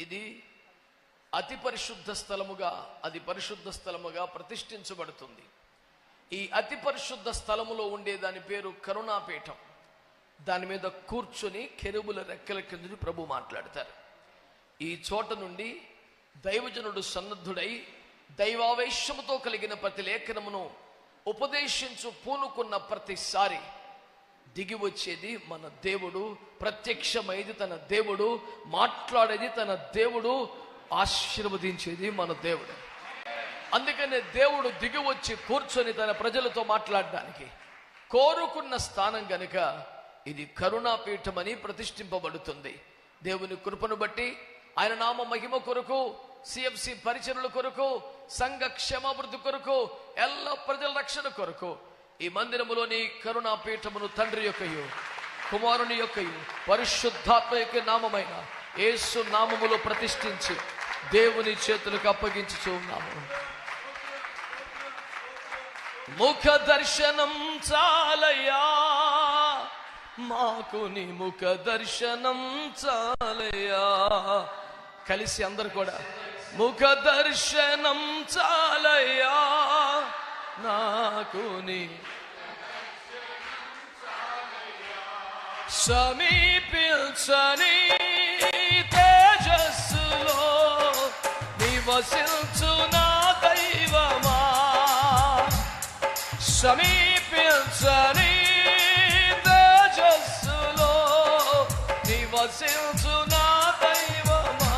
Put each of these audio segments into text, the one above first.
ఇది అతి పరిశుద్ధ స్థలముగా అది పరిశుద్ధ స్థలముగా ప్రతిష్ఠించబడుతుంది. ఈ అతి పరిశుద్ధ స్థలములో ఉండే దాని పేరు కరుణాపీఠం. దాని మీద కూర్చొని కెరుబుల రెక్కల కింద ప్రభు మాట్లాడతారు. ఈ చోట నుండి దైవజనుడు సన్నద్ధుడై దైవావేశముతో కలిగిన ప్రతి లేఖనమును ఉపదేశించు పూనుకున్న ప్రతిసారి దిగి వచ్చేది మన దేవుడు ప్రత్యక్షమైది తన దేవుడు మాట్లాడేది తన దేవుడు ఆశీర్వదించేది మన దేవుడు. అందుకనే దేవుడు దిగి వచ్చి కూర్చొని తన ప్రజలతో మాట్లాడడానికి కోరుకున్న స్థానం గనుక ఇది కరుణాపీఠమని ప్రతిష్ఠింపబడుతుంది. దేవుని కృపను బట్టి ఆయన నామ మహిమ కొరకు సిఎఫ్సి పరిచరుల కొరకు సంఘ క్షమాభివృద్ధి కొరకు ఎల్ల ప్రజల రక్షణ కొరకు ఈ మందిరములోని కరుణాపీఠమును తండ్రి యొక్కయు కుమారుని యొక్కయు పరిశుద్ధాత్మ యొక్క నామమైన యేసు నామములో ప్రతిష్ఠించి దేవుని చేతులకు అప్పగించి ఉన్నాము. ముఖ దర్శనం చాలయా మాకు నీ ముఖ దర్శనం చాలయా కలిసి అందరు కూడా ముఖ దర్శనం చాలయా నాకు సమీపించని తేజస్సులో నివసించు నా దైవమా? సమీపించని తేజస్సులో నివసించు నా దైవమా?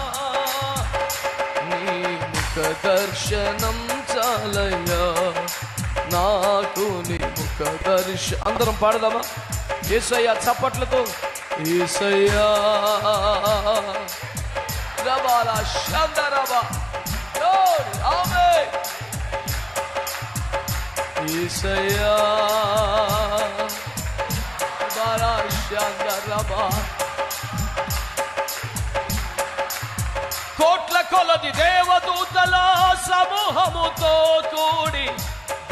నీ ముఖ దర్శనం చాలయ్యా నాకు నీ ముఖ దర్శ అందరం పాడదామా? ఏసయ్యా చప్పట్లతో. ఏసయ్యా. రబాల శందరబా ఆమె. ఈసయ్యా బారా శందరబా కోట్ల కొలది దేవదూతల సమూహముతో కూడి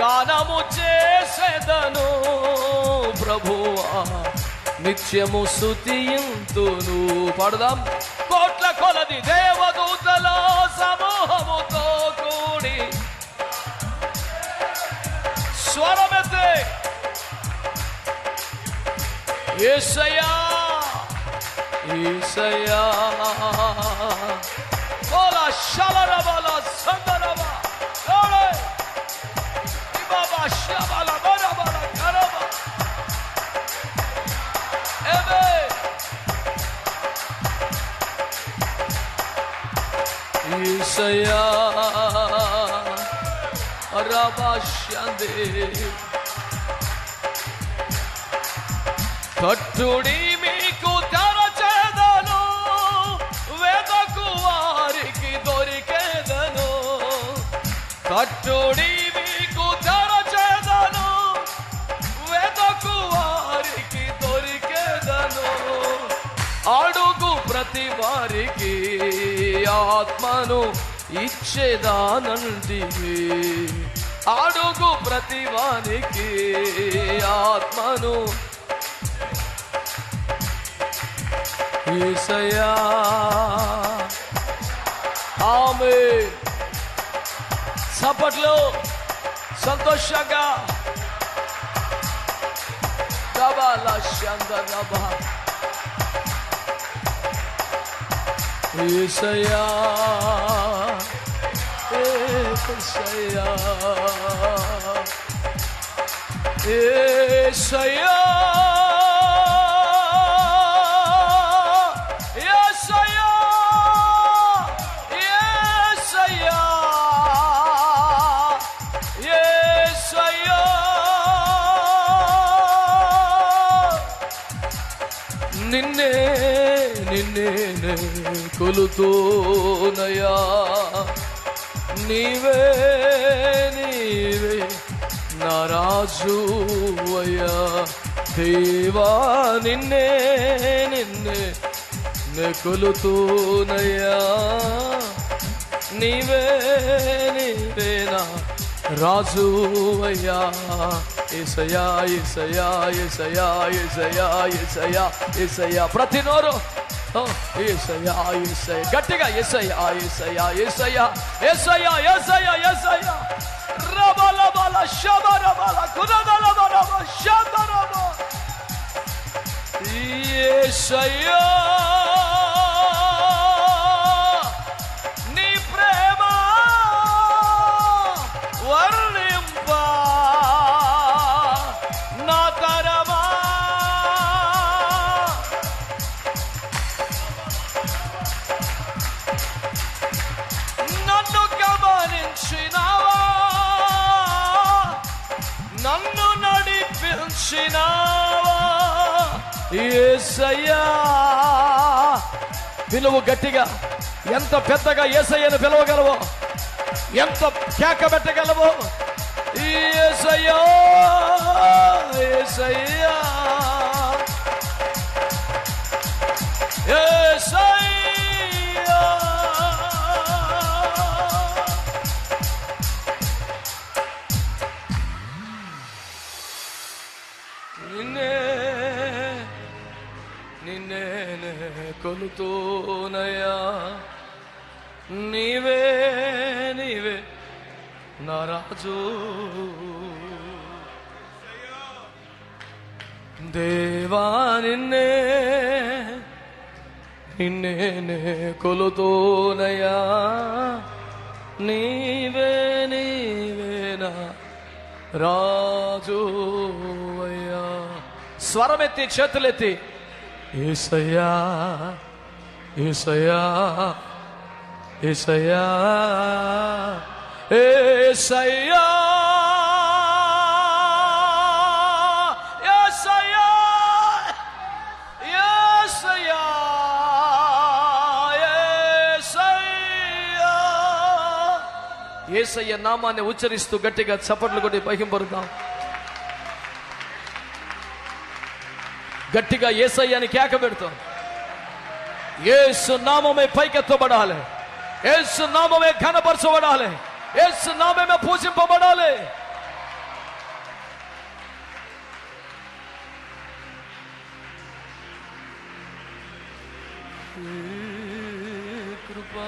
గానము చేసేదను ప్రభువా. నిత్యము స్థుతింతును పడదాం. కోట్ల కొలది దేవదూతల సమూహముతో కూడి. స్వరమెత్తే. ఏసయా ఈసయ్యా ఓలా శలరబల. ఈసయ్యా రబాషందే కట్టుడి మీకు తెరచేదను వెదకు వారికి దొరికేదను కట్టుడి మీకు తెరచేదను వెదకు వారికి దొరికేదను అడుగు ప్రతి వారికి ఆత్మను ఇచ్చేదానంటివి అడుగు ప్రతివానికి ఆత్మను. ఈసయా ఆమె సపట్లో సంతోషంగా. దబాల శందరబా ఈసయా ఏసయ్యా ఏసయ్యా ఏసయ్యా నిన్నే కొలుతోనయా? నీవే నీవే నా రాజు అయ్యా. దేవా నిన్నే నిన్నే నెకొలుతూనయ్యా నీవే నీవే నా రాజు అయ్యా. ఇసయా ఇసయా ఇసయా ఇసయా ఇసయా ఇసయా ప్రతి నోరు ఏసయ్యా ఏసయ్య గట్టిగా ఏసయ్యా ఏసయ్యా ఏసయ్యా ఏసయ్యా ఏసయ్యా ఏసయ్యా రబల బల శబ రబల కురదల బల శబ రబ ఏసయ్యా ఏసయ్యా పిలువు గట్టిగా. ఎంత పెద్దగా ఏసయ్యను పిలవగలవో ఎంత కేక పెట్టగలవో ఏసయ్యా ఏసయ్యా. నిన్నే కొలుతూనయా నీవే నీవే నారాజు దేవా నిన్నే నిన్నే కొలుతూనయా నీవే నీవేనా రాజు అయ్యా. స్వరమెత్తి చేతులెత్తి. ఏసయ్యా ఏసయ్యా ఏసయ్యా ఏసయ్యా ఏసయ్య నామాన్ని ఉచ్చరిస్తూ గట్టిగా చప్పట్లు కొట్టి పహింపరుద్దాం గట్టిగా ఏసయ్యని కేక పెడతాం ఏసు నామమే పైకెత్తబడాలి ఏసు నామమే ఘనపరచబడాలి ఏసు నామమే పూజింపబడాలి కృపా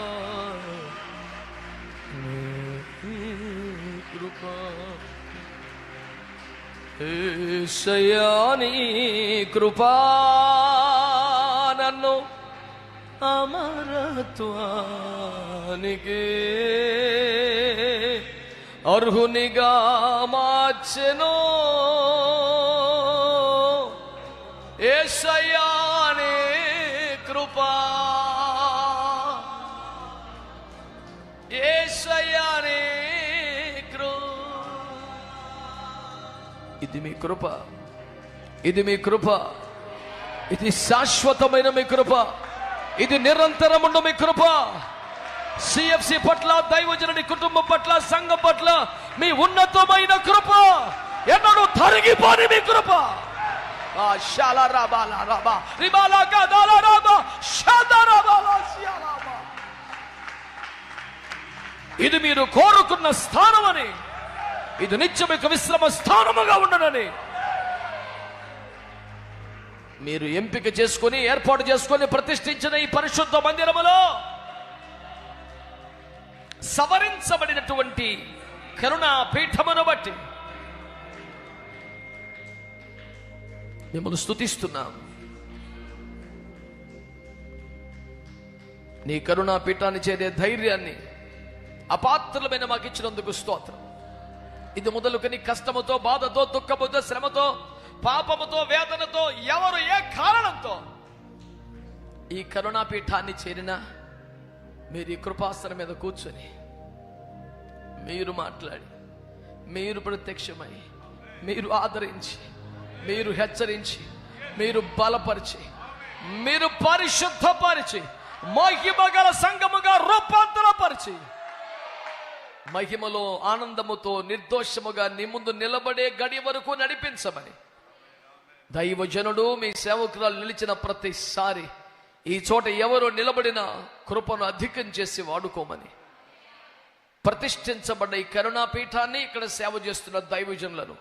కృపా శయాని కృపా నన్ను అమరత్వానికి. అర్హునిగా మార్చెను. ఏ ఇది మీ కృప. ఇది మీ కృప. ఇది శాశ్వతమైన మీ కృప. ఇది నిరంతరం నిరంతరముండు మీ కృప. సిఎఫ్సి పట్ల దైవజనుడి కుటుంబం పట్ల సంఘం పట్ల మీ ఉన్నతమైన కృప. ఎన్నడూ తరిగిపోని మీ కృప. ఆ శాల రాబాల రాబా. రిబాల గదాల రాబా. షాద రాబాల ఇది మీరు కోరుకున్న స్థానమని ఇది నిత్యం యొక్క విశ్రమ స్థానముగా ఉండనని. మీరు ఎంపిక చేసుకొని ఏర్పాటు చేసుకొని ప్రతిష్ఠించిన ఈ పరిశుద్ధ మందిరములో సవరించబడినటువంటి కరుణా పీఠమును బట్టి మిమ్మల్ని స్థుతిస్తున్నాం నీ కరుణా పీఠాన్ని చేరే ధైర్యాన్ని అపాత్రులమైన మాకు ఇచ్చినందుకు స్తోత్రం. ఇది మొదలుకొని కష్టముతో బాధతో దుఃఖముతో శ్రమతో పాపముతో వేదనతో ఎవరు ఏ కారణంతో ఈ కరుణాపీఠాన్ని చేరిన మీరు ఈ కృపాసనం మీద కూర్చొని మీరు మాట్లాడి మీరు ప్రత్యక్షమై మీరు ఆదరించి మీరు హెచ్చరించి మీరు బలపరిచి మీరు పరిశుద్ధపరిచి మహిమగల సంగముగా రూపాంతరపరిచి మహిమలో ఆనందముతో నిర్దోషముగా నీ ముందు నిలబడే గడి వరకు నడిపించమని. దైవజనుడు మీ సేవకురాలు నిలిచిన ప్రతిసారి ఈ చోట ఎవరు నిలబడిన కృపను అధికం చేసి వాడుకోమని. ప్రతిష్ఠించబడ్డ ఈ కరుణాపీఠాన్ని ఇక్కడ సేవ చేస్తున్న దైవజనులను.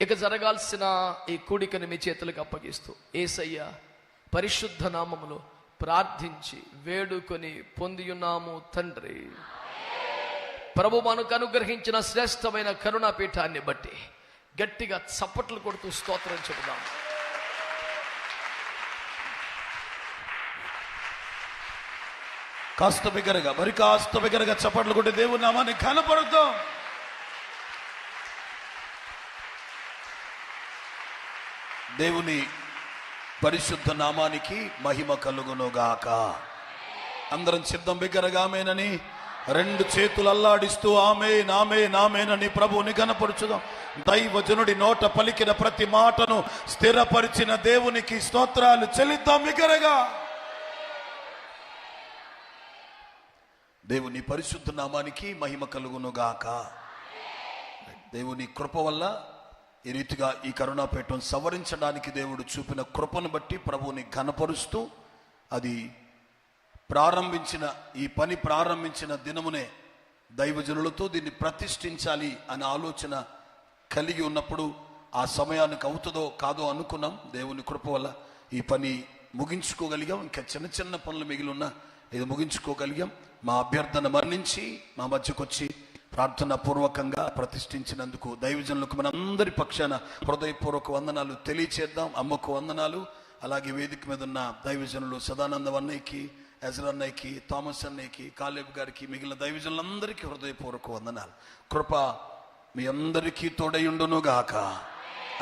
ఇక జరగాల్సిన ఈ కూడికను మీ చేతులకు అప్పగిస్తూ ఏసయ్య పరిశుద్ధ నామములో ప్రార్థించి వేడుకొని పొందియున్నాము తండ్రి. ప్రభు మనకు అనుగ్రహించిన శ్రేష్టమైన కరుణాపీఠాన్ని బట్టి గట్టిగా చప్పట్లు కొడుతూ స్తోత్రం చెబుదాం. కాస్త బిగ్గరగా మరి కాస్త బిగ్గరగా చప్పట్లు కొట్టి దేవుని నామాన్ని కనపడుతాం దేవుని పరిశుద్ధ నామానికి మహిమ కలుగునుగాక. అందరం సిద్ధం బిగ్గరగామేనని రెండు చేతులు అల్లాడిస్తూ ఆమె నామే నామేనని ప్రభువుని కనపరుచుదాం దైవజనుడి నోట పలికిన ప్రతి మాటను స్థిరపరిచిన దేవునికి స్తోత్రాలు చెల్లిద్దాం బిగ్గరగా దేవుని పరిశుద్ధ నామానికి మహిమ కలుగునుగాక. దేవుని కృప వల్ల ఈ రీతిగా ఈ కరుణాపేటను సవరించడానికి దేవుడు చూపిన కృపను బట్టి ప్రభువుని ఘనపరుస్తూ అది ప్రారంభించిన ఈ పని ప్రారంభించిన దినమునే దైవజనులతో దీన్ని ప్రతిష్ఠించాలి అనే ఆలోచన కలిగి ఉన్నప్పుడు ఆ సమయానికి అవుతుందో కాదో అనుకున్నాం. దేవుని కృప వల్ల ఈ పని ముగించుకోగలిగాం. ఇంకా చిన్న చిన్న పనులు మిగిలి ఉన్న ఇది ముగించుకోగలిగాం. మా అభ్యర్థన మరణించి మా మధ్యకొచ్చి ప్రార్థన పూర్వకంగా ప్రతిష్ఠించినందుకు దైవజనులకు మనందరి పక్షాన హృదయపూర్వక వందనాలు తెలియచేద్దాం. అమ్మకు వందనాలు. అలాగే వేదిక మీద ఉన్న దైవజనులు సదానంద అన్నయ్యకి ఎజర్ అన్నయ్యకి థామస్ అన్నయ్యకి కాలేబ్ గారికి మిగిలిన దైవజనులందరికీ హృదయపూర్వక వందనాలు. కృప మీ అందరికీ తోడయుండును గాక